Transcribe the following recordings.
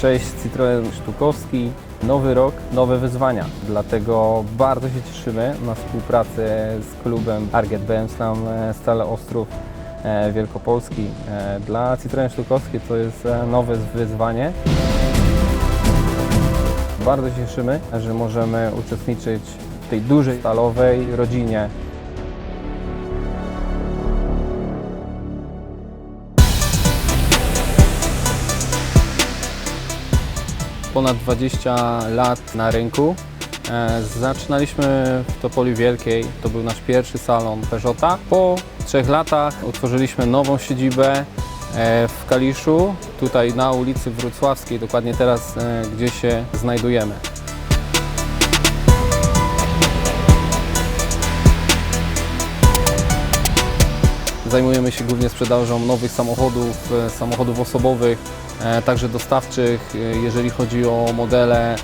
Cześć, Citroen Sztukowski. Nowy rok, nowe wyzwania. Dlatego bardzo się cieszymy na współpracę z klubem Arget Bemslam Stale Ostrów e, Wielkopolski. E, Dla Citroen Sztukowski to jest e, nowe wyzwanie. Bardzo się cieszymy, że możemy uczestniczyć w tej dużej stalowej rodzinie ponad 20 lat na rynku. E, Zaczynaliśmy w Topoli Wielkiej, to był nasz pierwszy salon Peugeota. Po trzech latach otworzyliśmy nową siedzibę e, w Kaliszu, tutaj na ulicy Wrocławskiej, dokładnie teraz, e, gdzie się znajdujemy. Zajmujemy się głównie sprzedażą nowych samochodów, e, samochodów osobowych, e, także dostawczych, e, jeżeli chodzi o modele.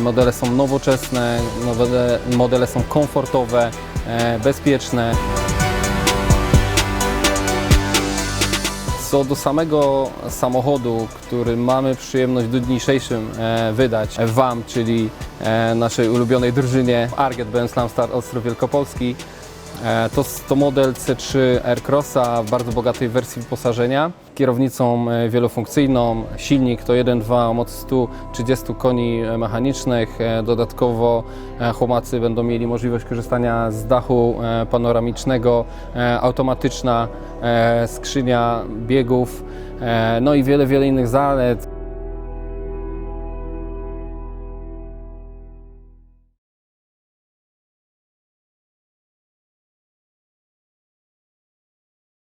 Modele są nowoczesne, modele, modele są komfortowe, bezpieczne. Co do samego samochodu, który mamy przyjemność w dniu dzisiejszym wydać Wam, czyli naszej ulubionej drużynie Arget Benz Star Ostrów Wielkopolski, to, to model C3 Aircrossa w bardzo bogatej wersji wyposażenia. Kierownicą e, wielofunkcyjną, silnik to 1.2 o mocy 130 koni e, mechanicznych. E, Dodatkowo e, chłomacy będą mieli możliwość korzystania z dachu e, panoramicznego, e, automatyczna e, skrzynia biegów, e, no i wiele, wiele innych zalet.